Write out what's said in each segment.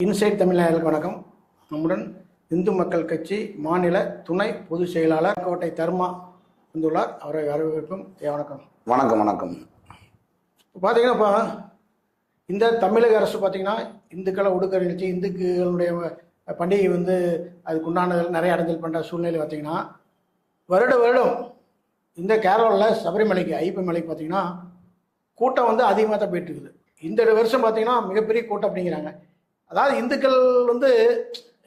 Inside தமிழ்நாயர்களுக்கு வணக்கம். நம்முடன் இந்து மக்கள் கட்சி மாநில துணை பொதுச் செயலாளர் கோட்டை தர்மா வந்துள்ளார். அவரை வரவேற்கும். வணக்கம். வணக்கம் வணக்கம். இப்போ பார்த்தீங்கன்னா இப்போ இந்த தமிழக அரசு பார்த்தீங்கன்னா இந்துக்களை ஒடுக்க நிகழ்ச்சி இந்துக்களுடைய பண்டிகை வந்து அதுக்கு உண்டானதில் நிறைய அடைஞ்சல் பண்ணுற சூழ்நிலை பார்த்தீங்கன்னா வருட வருடம் இந்த கேரளாவில் சபரிமலைக்கு ஐப்ப மலைக்கு பார்த்தீங்கன்னா கூட்டம் வந்து அதிகமாக தான் போயிட்டு இருக்குது. இந்த வருஷம் பார்த்தீங்கன்னா மிகப்பெரிய கூட்டம் அப்படிங்கிறாங்க. அதாவது இந்துக்கள் வந்து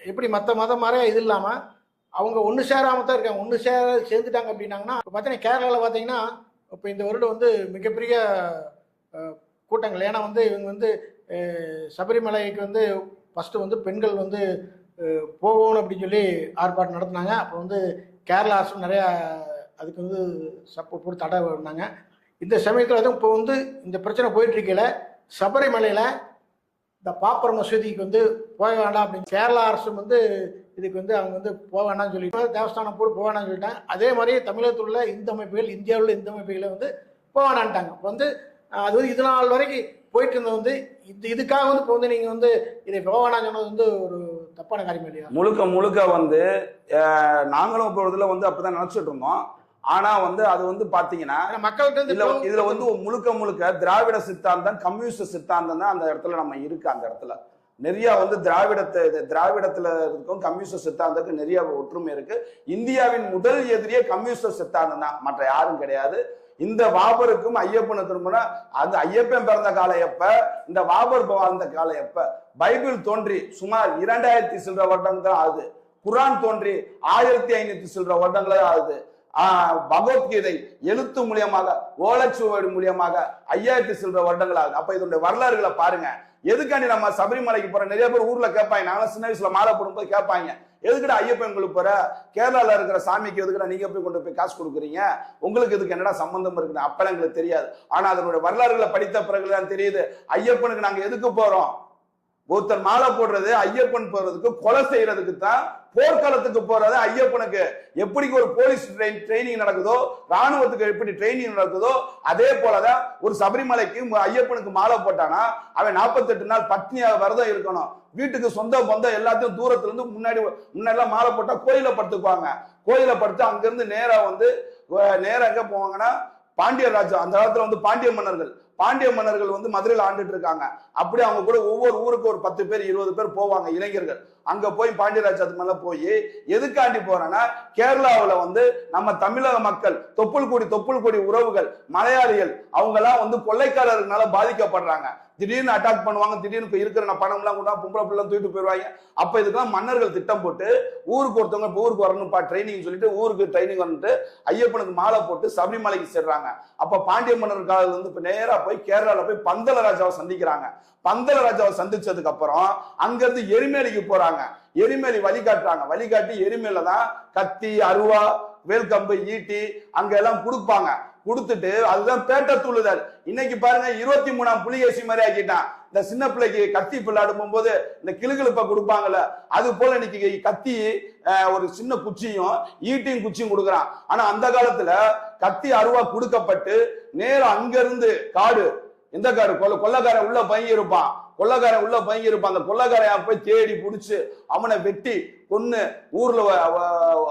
எப்படி மற்ற மதம் மாதிரி இது இல்லாமல் அவங்க ஒன்று சேராமல் தான் இருக்காங்க. ஒன்று சேர சேர்ந்துட்டாங்க அப்படின்னாங்கன்னா இப்போ பார்த்தீங்கன்னா கேரளாவில் பார்த்தீங்கன்னா இப்போ இந்த வருடம் வந்து மிகப்பெரிய கூட்டங்கள். ஏன்னா வந்து இவங்க வந்து சபரிமலைக்கு வந்து ஃபஸ்ட்டு வந்து பெண்கள் வந்து போகணும் அப்படின்னு சொல்லி ஆர்ப்பாட்டம் நடத்தினாங்க. அப்போ வந்து கேரளா அரசு நிறையா அதுக்கு வந்து சப்போர்ட் போட்டு தடை பண்ணாங்க. இந்த சமயத்தில் வந்து இப்போ வந்து இந்த பிரச்சனை போயிட்டுருக்கையில் சபரிமலையில் இந்த பாப்பர் மசூதிக்கு வந்து போக வேண்டாம் அப்படின்னு கேரளா அரசு வந்து இதுக்கு வந்து அவங்க வந்து போக வேண்டாம்னு சொல்லிட்டு தேவஸ்தானம் போட்டு போக வேண்டாம்னு சொல்லிட்டாங்க. அதே மாதிரி தமிழகத்தில் உள்ள இந்து அமைப்புகள் இந்தியாவில் உள்ள இந்து அமைப்புகளை வந்து போக வேண்டான்ட்டாங்க இப்போ வந்து அது வந்து இது நாள் வரைக்கும் போயிட்டு இருந்தது வந்து இது இதுக்காக வந்து இப்போ வந்து நீங்கள் வந்து இதை போக வேணாம்னு சொன்னது வந்து ஒரு தப்பான காரியம் இல்லையா? முழுக்க முழுக்க வந்து நாங்களும் இப்போ இதில் வந்து அப்பதான் நினச்சிட்டு இருந்தோம். ஆனா வந்து அது வந்து பாத்தீங்கன்னா மக்கள்கிட்ட இதுல இதுல வந்து முழுக்க முழுக்க திராவிட சித்தாந்தம் கம்யூனிஸ்ட் சித்தாந்தம் தான் அந்த இடத்துல நம்ம இருக்கு அந்த இடத்துல. நிறைய வந்து திராவிடத்தை திராவிடத்துல இருக்கும் கம்யூனிஸ்ட் சித்தாந்தத்துக்கு நிறைய ஒற்றுமை இருக்கு. இந்தியாவின் முதல் எதிரியே கம்யூனிஸ்ட் சித்தாந்தம் தான். மற்ற யாரும் கிடையாது. இந்த வாபருக்கும் ஐயப்பனுக்கு திரும்பினா அந்த ஐயப்பன் பிறந்த காலம் எப்ப? இந்த வாபர் வாழ்ந்த காலம் எப்ப? பைபிள் தோன்றி சுமார் இரண்டாயிரத்தி சில்லற வருடங்கள் ஆகுது. குரான் தோன்றி ஆயிரத்தி ஐநூத்தி சில்லற வருடங்களே ஆகுது. பகவத்கீதை எழுத்து மூலியமாக ஓலைச்சுவடி மூலியமாக ஐயாயிரத்தி சில்ற வருடங்கள் ஆகுது அப்ப இதனுடைய வரலாறுகளை பாருங்க. எதுக்காண்டி நம்ம சபரிமலைக்கு போற? நிறைய பேர் ஊர்ல கேட்பாங்க. நானும் சின்ன வயசுல மாலை போடும்போது கேட்பாங்க. எதுக்குடா ஐயப்பன் உங்களுக்கு போற கேரளால இருக்கிற சாமிக்கு எதுக்குடா நீங்க போய் கொண்டு போய் காசு கொடுக்குறீங்க? உங்களுக்கு இதுக்கு என்னடா சம்பந்தம் இருக்குது அப்பெல்லாம் எங்களுக்கு தெரியாது. ஆனா அதனுடைய வரலாறுகளை படித்த பிறகுதான் தெரியுது. ஐயப்பனுக்கு நாங்க எதுக்கு போறோம்? ஒருத்தர் மாலை போடுறது ஐயப்பன் போறதுக்கு கொலை செய்யறதுக்கு தான் போர்க்களத்துக்கு போறது ஐயப்பனுக்கு. எப்படி ஒரு போலீஸ் ட்ரைனிங் நடக்குதோ ராணுவத்துக்கு எப்படி ட்ரைனிங் நடக்குதோ அதே போலதான் ஒரு சபரிமலைக்கு ஐயப்பனுக்கு மாலை போட்டானா அவன் 48 நாள் பட்னியா விரதம் இருக்கணும். வீட்டுக்கு சொந்த பந்தம் எல்லாத்தையும் தூரத்துல இருந்து முன்னாடி முன்னாடிலாம் மாலை போட்டா கோயில படுத்துக்குவாங்க. கோயில படுத்து அங்கிருந்து நேரா வந்து நேரா எங்க போவாங்கன்னா பாண்டிய ராஜா அந்த காலத்துல வந்து பாண்டிய மன்னர்கள். பாண்டிய மன்னர்கள் வந்து மதுரையில் ஆண்டுட்டு இருக்காங்க. அப்படி அவங்க கூட ஒவ்வொரு ஊருக்கு ஒரு பத்து பேர் இருபது பேர் போவாங்க இளைஞர்கள். அங்க போய் பாண்டியராஜத்து மேல போய் எதுக்காண்டி போறேன்னா கேரளாவில் வந்து நம்ம தமிழக மக்கள் தொப்புள் கூடி தொப்புள் கொடி உறவுகள் மலையாளிகள் அவங்க எல்லாம் வந்து கொள்ளைக்காரர்களால பாதிக்கப்படுறாங்க. திடீர்னு அட்டாக் பண்ணுவாங்க திடீர்னு இருக்கிற பணம் எல்லாம் கூட பொம்பளை பிள்ளை தூக்கிட்டு போயிடுவாங்க அப்ப இதுக்கெல்லாம் மன்னர்கள் திட்டம் போட்டு ஊருக்கு ஒருத்தவங்க இப்ப ஊருக்கு வரணும்ப்பா ட்ரைனிங் சொல்லிட்டு ஊருக்கு ட்ரைனிங் வந்துட்டு ஐயப்பனுக்கு மாலை போட்டு சபரிமலைக்கு செல்றாங்க அப்ப பாண்டிய மன்னர் காலத்துல இருந்து இப்ப நேரா போய் கேரளால போய் பந்தல ராஜாவை சந்திக்கிறாங்க. பந்தல ராஜாவை சந்திச்சதுக்கு அப்புறம் அங்கிருந்து எரிமேலிக்கு போறாங்க. எரிமேலி வழிகாட்டுறாங்க. வழிகாட்டி எரிமேல தான் கத்தி அருவா வேல்கம்பு ஈட்டி அங்க எல்லாம் கொடுப்பாங்க. கொடுத்துட்டு அதுதான் பேட்ட தூளுதல். இன்னைக்கு பாருங்க இருபத்தி மூணாம் புலிகேசி மாதிரி ஆக்கிட்டான். இந்த சின்ன பிள்ளைக்கு கத்தி பிள்ளாடும் போகும்போது இந்த கிளுகிழப்ப கொடுப்பாங்கல்ல அது போல இன்னைக்கு கத்தி ஒரு சின்ன குச்சியும் ஈட்டியும் குச்சியும் கொடுக்குறான். ஆனா அந்த காலத்துல கத்தி அருவா கொடுக்கப்பட்டு நேரம் அங்கிருந்து காடு எந்த காடு கொல்ல கொள்ளக்காரன் உள்ள பையன் இருப்பான் கொள்ளக்காரன் உள்ள பையன் இருப்பான் அந்த கொள்ளக்காரன் போய் தேடி பிடிச்சி அவனை வெட்டி கொன்னு ஊர்ல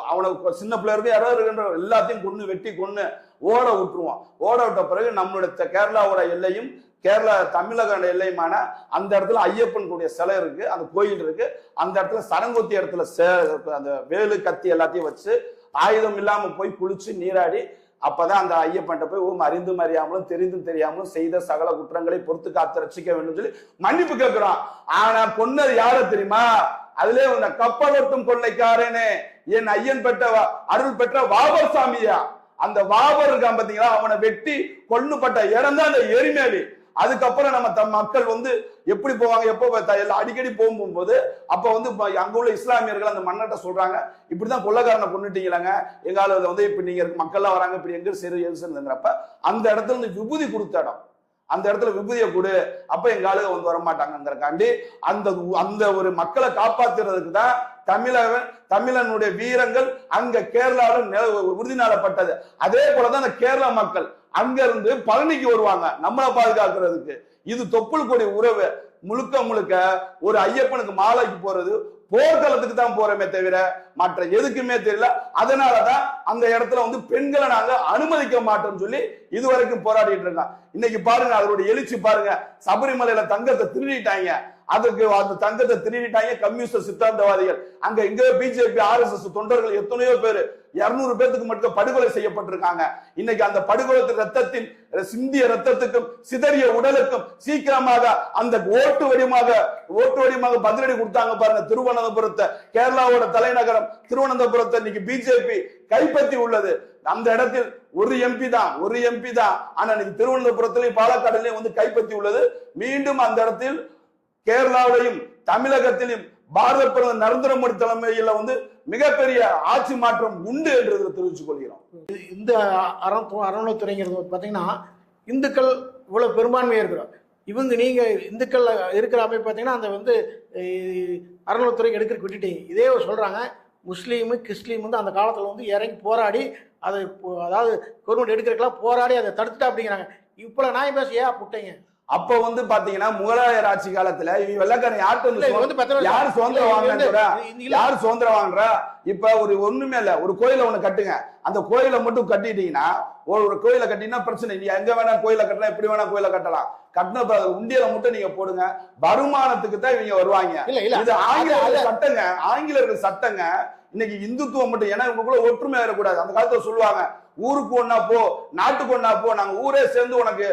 அவனை சின்ன பிள்ளை இருக்கு யாரோ இருக்கின்ற எல்லாத்தையும் கொன்னு வெட்டி கொன்னு ஓட விட்டுருவான். ஓட விட்ட பிறகு நம்மளுடைய கேரளாவோட எல்லையும் கேரளா தமிழக எல்லையுமான அந்த இடத்துல ஐயப்பன் கூடிய சிலை இருக்கு அந்த கோயில் இருக்கு. அந்த இடத்துல சரங்கொத்தி இடத்துல சே- அந்த வேலு கத்தி எல்லாத்தையும் வச்சு ஆயுதம் இல்லாம போய் குளிச்சு நீராடி அப்பதான் அந்த ஐயப்பன்ட்ட போய் ஓம் அறிந்தும் அறியாமலும் தெரிந்தும் தெரியாமலும் செய்த சகல குற்றங்களை பொறுத்து காத்து ரசிக்க வேண்டும் சொல்லி மன்னிப்பு கேட்கிறோம் ஆனா பொன்னர் யார தெரியுமா? அதுல இந்த கப்பலொட்டும் கொள்ளைக்காரனே என் ஐயன் பெற்ற அருள் பெற்ற வாபர் சாமியா? அந்த வாபர் இருக்கான் பாத்தீங்களா? அவனை வெட்டி கொன்னுப்பட்ட இடம் தான் அந்த எரிமேலி. அதுக்கப்புறம் நம்ம தம் மக்கள் வந்து எப்படி போவாங்க எப்போ எல்லாம் அடிக்கடி போகும்போது அப்ப வந்து அங்கே அங்க உள்ள இஸ்லாமியர்கள் அந்த மன்னர்ட்ட சொல்றாங்க இப்படிதான் கொள்ளக்காரனை கொண்டுட்டீங்களாங்க எங்க ஆளுல வந்து இப்ப நீங்க மக்கள்லாம் வராங்க இப்படி எங்க சரி எழுசுங்கிறப்ப அந்த இடத்துல இருந்து விபூதி கொடுத்த இடம். அந்த இடத்துல விபூதியை கொடு அப்ப எங்க ஆளுங்க வந்து வரமாட்டாங்கிறக்காண்டி அந்த அந்த ஒரு மக்களை காப்பாத்துறதுக்கு தான் தமிழன் தமிழனுடைய வீரங்கள் அங்க கேரளாவில் நில- உறுதினாலப்பட்டது அதே போலதான் அந்த கேரள மக்கள் அங்க இருந்து பழனிக்கு வருவாங்க. நம்மளை பாதுகாக்கிறதுக்கு. இது தொப்புள் கொடி உறவு. முழுக்க முழுக்க ஒரு ஐயப்பனுக்கு மாலைக்கு போறது போர்க்களத்துக்கு தான் போறோமே தவிர மற்ற எதுக்குமே தெரியல. அதனாலதான் அந்த இடத்துல வந்து பெண்களை நாங்க அனுமதிக்க மாட்டோம்னு சொல்லி இதுவரைக்கும் போராடிட்டு இருக்கோம். இன்னைக்கு பாருங்க அதனுடைய எழுச்சி பாருங்க. சபரிமலையில தங்கத்தை திருடிட்டாங்க. அதுக்கு அந்த தங்கத்தை திருடிட்டாங்க கம்யூனிஸ்ட் சித்தாந்தவாதிகள். அங்க இங்க பிஜேபி ஆர்எஸ்எஸ் தொண்டர்கள் எத்தனையோ பேர் இருநூறு பேத்துக்கு மட்டும் படுகொலை செய்யப்பட்டிருக்காங்க. இன்னைக்கு அந்த படுகொலை ரத்தத்தின் சிந்திய ரத்தத்துக்கும் சிதறிய உடலுக்கும் சீக்கிரமாக அந்த ஓட்டு வடிவமாக ஓட்டு வடிவமாக பதிலடி கொடுத்தாங்க பாருங்க. திருவனந்தபுரத்தை கேரளாவோட தலைநகரம் திருவனந்தபுரத்தை இன்னைக்கு பிஜேபி கைப்பற்றி உள்ளது. அந்த இடத்தில் ஒரு எம்பி தான் ஒரு எம்பி தான். ஆனா இன்னைக்கு திருவனந்தபுரத்திலையும் பாலக்காடுலையும் வந்து கைப்பற்றி உள்ளது. மீண்டும் அந்த இடத்தில் கேரளாவிலையும் தமிழகத்திலும் பாரத பிரதமர் நரேந்திர மோடி தலைமையில வந்து மிகப்பெரிய ஆட்சி மாற்றம் உண்டு என்று தெரிவித்துக் கொள்கிறோம். இந்த அறம் அறநிலைத்துறைங்கிறது பார்த்தீங்கன்னா இந்துக்கள் இவ்வளோ பெரும்பான்மையாக இருக்கிறோம் இவங்க நீங்கள் இந்துக்கள் இருக்கிற அமைப்பு பார்த்தீங்கன்னா அந்த வந்து அஹ், அறநிலைத்துறைக்கு எடுக்கிறதுக்கு விட்டுட்டீங்க. இதே சொல்கிறாங்க முஸ்லீமு கிறிஸ்லீம் வந்து அந்த காலத்தில் வந்து இறங்கி போராடி அதை இப்போ- அதாவது கவர்மெண்ட் எடுக்கிறக்கெல்லாம் போராடி அதை தடுத்துட்டா அப்படிங்கிறாங்க. இப்போ நான் பேச ஏன் புட்டைங்க அப்ப வந்து பாத்தீங்கன்னா முகலாயர் ஆட்சி காலத்துல இவங்க வெள்ளக்காரன் யார்கிட்ட வந்து யார் சுதந்திரம் வாங்கினா யார் சுதந்திரம் வாங்குறா? இப்ப ஒரு ஒண்ணுமே இல்ல. ஒரு கோயிலை ஒண்ணு கட்டுங்க. அந்த கோயிலை மட்டும் கட்டிட்டீங்கன்னா ஒரு ஒரு கோயிலை கட்டினா பிரச்சனை நீ எங்க வேணா கோயிலை கட்டலாம். எப்படி வேணா கோயிலை கட்டலாம். கட்டின உண்டியலை மட்டும் நீங்க போடுங்க. வருமானத்துக்கு தான் இவங்க வருவாங்க. இது அது- சட்டங்க. ஆங்கிலேயர்கள் சட்டங்க. இன்னைக்கு இந்துத்துவம் மட்டும் ஏன்னா இவங்களுக்குள்ள ஒற்றுமை வரக்கூடாது அந்த காலத்துல சொல்லுவாங்க ஊருக்கு ஒண்ணா போ நாட்டுக்கு ஒண்ணா போ. நாங்க ஊரே சேர்ந்து உனக்கு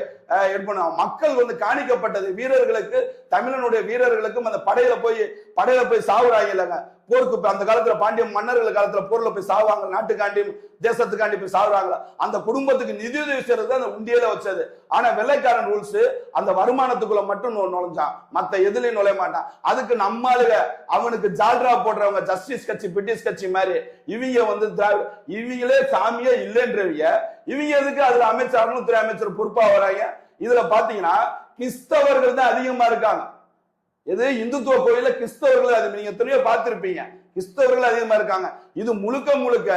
மக்கள் வந்து காணிக்கப்பட்டது. வீரர்களுக்கு தமிழனுடைய வீரர்களுக்கும் அந்த படையில போய் படையில போய் சாவுறாங்க இல்லைங்க. போருக்கு அந்த காலத்துல பாண்டிய மன்னர்கள் காலத்துல போர்ல போய் சாவாங்க. நாட்டுக்காண்டி தேசத்துக்காண்டி போய் சாவுறாங்களா? அந்த குடும்பத்துக்கு நிதியுதவி செய்யறது அந்த உண்டியல வச்சது. ஆனா வெள்ளைக்காரன் ரூல்ஸ் அந்த வருமானத்துக்குள்ள மட்டும் நுழைஞ்சான். மத்த எதுலயும் நுழைய மாட்டான். அதுக்கு நம்மளுக அவனுக்கு ஜால்ரா போடுறவங்க ஜஸ்டிஸ் கட்சி பிரிட்டிஷ் கட்சி மாதிரி இவங்க வந்து இவங்களே சாமியே இல்லைன்றவங்க இவங்க எதுக்கு அதுல அமைச்சர் அருணத்துறை அமைச்சர் பொறுப்பா வராங்க. இதுல பாத்தீங்கன்னா கிறிஸ்தவர்கள் தான் அதிகமா இருக்காங்க. எது? இந்துத்துவ கோயில கிறிஸ்தவர்கள் அது நீங்க எத்தனையோ பார்த்திருப்பீங்க. கிறிஸ்தவர்கள் அதிகமா இருக்காங்க. இது முழுக்க முழுக்க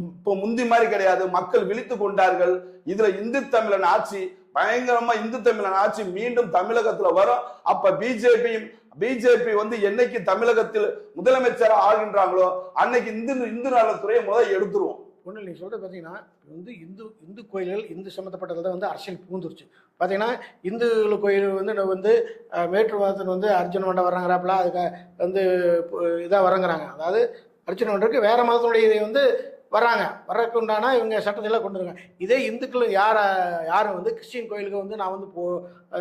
இப்போ முந்தி மாதிரி கிடையாது. மக்கள் விழித்து கொண்டார்கள். இதுல இந்து தமிழன் ஆட்சி பயங்கரமா இந்து தமிழன் ஆட்சி மீண்டும் தமிழகத்துல வரும். அப்ப பிஜேபியும் பிஜேபி வந்து என்னைக்கு தமிழகத்தில் முதலமைச்சர் ஆகின்றாங்களோ அன்னைக்கு இந்து இந்து நலத்துறையை முதல் எடுத்துருவோம். ஒன்றும் நீ சொல்கிறது பார்த்தீங்கன்னா வந்து இந்து இந்து கோயில்கள் இந்து சம்மந்தப்பட்டதில் தான் வந்து அரசியல் பூந்துருச்சு பார்த்தீங்கன்னா இந்து கோயில் வந்து வந்து மேற்று மதத்தில் வந்து அர்ஜுன் மண்டை வர்றாங்கிறாப்புல அதுக்கு வந்து இதாக வரங்கிறாங்க அதாவது அர்ஜுன் மண்டருக்கு வேறு மதத்தினுடைய இதை வந்து வர்றாங்க வர்றதுக்கு உண்டான இவங்க சட்டத்தெல்லாம் கொண்டு வருவாங்க இதே இந்துக்கள் யார யாரும் வந்து கிறிஸ்டின் கோயிலுக்கு வந்து நான் வந்து போ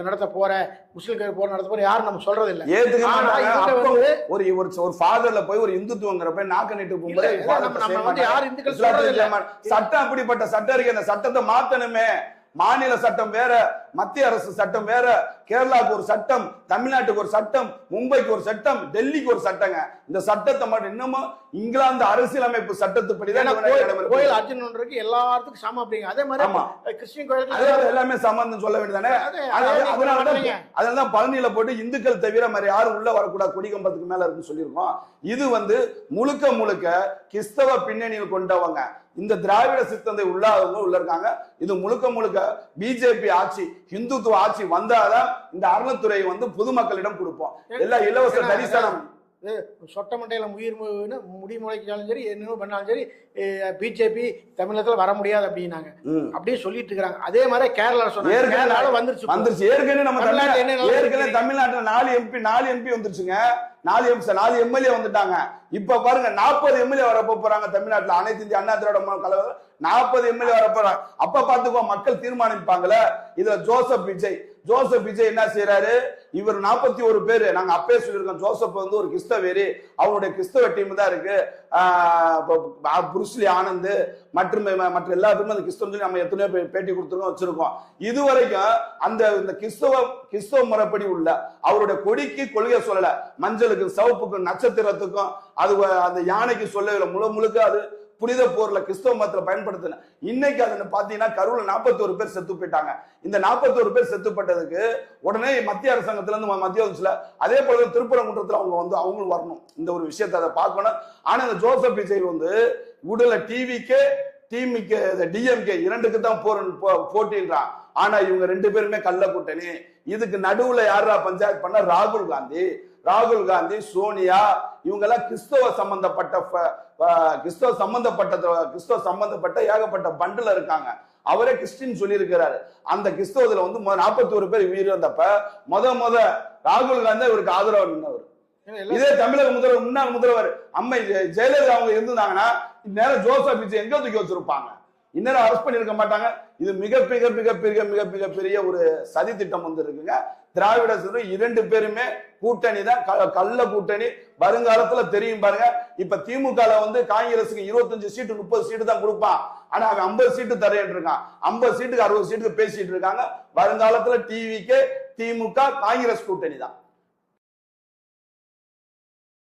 நடத்த போறேன் முஸ்லீம் கோயில் போற நடத்த போறேன் யாரும் நம்ம சொல்றது இல்லை. ஒரு ஒரு ஒரு ஃபாதர்ல போய் ஒரு இந்துத்துவங்கிற போய் நாக்க நீட்டு நம்ம நம்ம வந்து யார் இந்துக்கள் சொல்றது இல்லை. சட்டம் அப்படிப்பட்ட சட்டம் இருக்கு. அந்த சட்டத்தை மாத்தணுமே. மாநில சட்டம் வேற. மத்திய அரசு சட்டம் வேற கேரளாவுக்கு ஒரு சட்டம் தமிழ்நாட்டுக்கு ஒரு சட்டம் மும்பைக்கு ஒரு சட்டம் டெல்லிக்கு ஒரு சட்டங்க. இந்த சட்டத்தை மட்டும் இன்னமும் இங்கிலாந்து அரசியலமைப்பு கோயில் கோயில் அர்ஜுனன்றதுக்கு எல்லாத்துக்கும் சமம் அப்படிங்க. அதே மாதிரி ஆமா. கிறிஸ்டின் அதே எல்லாமே சம்பந்தம் சொல்ல வேண்டியதானே அதனாலதான் பழனியில போட்டு இந்துக்கள் தவிர மாதிரி யாரும் உள்ள வரக்கூடாது கொடி கம்பத்துக்கு மேல இருக்குன்னு சொல்லியிருக்கோம். இது வந்து முழுக்க முழுக்க கிறிஸ்தவ பின்னணியில் கொண்டவங்க. இந்த திராவிட சித்தந்தை உள்ளாதவங்க உள்ள இருக்காங்க. இது முழுக்க முழுக்க பிஜேபி ஆட்சி இந்துத்துவ ஆட்சி வந்தாதான் இந்த அறநிலைத்துறை வந்து பொதுமக்களிடம் கொடுப்போம். எல்லா இலவச தரிசனம். சொட்ட மண்டையில உயிர் முடி முளைச்சாலும் சரி என்னென்ன பண்ணாலும் சரி பிஜேபி தமிழகத்துல வர முடியாது அப்படின்னாங்க. அப்படியே சொல்லிட்டு இருக்காங்க அதே மாதிரி கேரளா சொன்னாங்க. வந்துருச்சு. வந்துருச்சு. ஏற்கனவே நம்ம தமிழ்நாட்டுல என்ன ஏற்கனவே? தமிழ்நாட்டுல நாலு எம்பி நாலு எம்பி வந்துருச்சுங்க. நாலு எம்பி நாலு எம்எல்ஏ வந்துட்டாங்க. இப்ப பாருங்க நாற்பது எம்எல்ஏ வர போறாங்க தமிழ்நாட்டுல. அனைத்து இந்திய அண்ணா திராவிட கழகம் நாற்பது எம்எல்ஏ வர போறாங்க. அப்ப பாத்துக்கோ மக்கள் தீர்மானிப்பாங்கல்ல இதுல ஜோசப் விஜய். ஜோசப் விஜய் என்ன செய்யறாரு இவர் நாற்பத்தி ஒரு பேர். நாங்க அப்பே சொல்லியிருக்கோம். ஜோசப் வந்து ஒரு கிறிஸ்தவேரி. அவருடைய கிறிஸ்தவ டீம் தான் இருக்கு. புருஷ்லி ஆனந்த் மற்றும் மற்ற எல்லாத்துக்குமே அந்த கிறிஸ்தவம் சொல்லி நம்ம எத்தனையோ பேட்டி கொடுத்துருக்கோம் வச்சிருக்கோம். இது வரைக்கும் அந்த இந்த கிறிஸ்தவ கிறிஸ்தவ முறைப்படி உள்ள அவருடைய கொடிக்கு கொள்கை சொல்லல. மஞ்சளுக்கும் சவுப்புக்கும் நட்சத்திரத்துக்கும் அது அந்த யானைக்கு சொல்லவில்லை முழு முழுக்க அது புனித போர்ல கிறிஸ்தவ மதத்துல பயன்படுத்தின இன்னைக்கு அதுல பாத்தீங்கன்னா கரூர்ல 41 பேர் செத்து போயிட்டாங்க. இந்த 41 பேர் செத்துப்பட்டதுக்கு உடனே மத்திய அரசாங்கத்துல இருந்து மத்திய அரசுல அதே போல திருப்பரங்குன்றத்துல அவங்க வந்து அவங்களும் வரணும். இந்த ஒரு விஷயத்தை அதை பார்க்கணும். ஆனா இந்த ஜோசப் விஜய் வந்து உடல டிவிக்கே டிமிக்கு டிஎம்கே இரண்டுக்கு தான் போற போ- போட்டின்றான். ஆனா இவங்க ரெண்டு பேருமே கள்ள கூட்டணி இதுக்கு நடுவுல யாரா பஞ்சாயத்து பண்ண? ராகுல் காந்தி. ராகுல் காந்தி சோனியா இவங்க எல்லாம் கிறிஸ்தவ சம்பந்தப்பட்ட ஃப- கிறிஸ்தவ சம்பந்தப்பட்ட கிறிஸ்தவ சம்பந்தப்பட்ட ஏகப்பட்ட பண்டுல இருக்காங்க. அவரே கிறிஸ்டின் சொல்லியிருக்கிறாரு. அந்த கிறிஸ்தவத்துல வந்து நாற்பத்தி ஒரு பேர் உயிர் வந்தப்ப முத முத ராகுல் காந்தி இவருக்கு ஆதரவு நின்றவர் இதே தமிழக முதல்வர் முன்னாள் முதல்வர் அம்மை ஜெயலலிதா அவங்க இருந்திருந்தாங்கன்னா இந்நேரம் ஜோசப் எங்க தூக்கி வச்சிருப்பாங்க. இன்னும் அரெஸ்ட் பண்ணிருக்க மாட்டாங்க. இது மிக மிக மிக பெரிய மிக மிக பெரிய ஒரு சதி திட்டம் வந்து இருக்குங்க. திராவிட சிறு இரண்டு பேருமே கூட்டணி தான் க- கள்ள கூட்டணி. வருங்காலத்துல தெரியும் பாருங்க. இப்ப திமுக வந்து காங்கிரஸுக்கு இருபத்தஞ்சு சீட்டு முப்பது சீட்டு தான் கொடுப்பான். ஆனா அவன் ஐம்பது சீட்டு தரேன் இருக்கான் ஐம்பது சீட்டுக்கு அறுபது சீட்டுக்கு பேசிட்டு இருக்காங்க வருங்காலத்துல டிவிக்கு திமுக காங்கிரஸ் கூட்டணி தான்.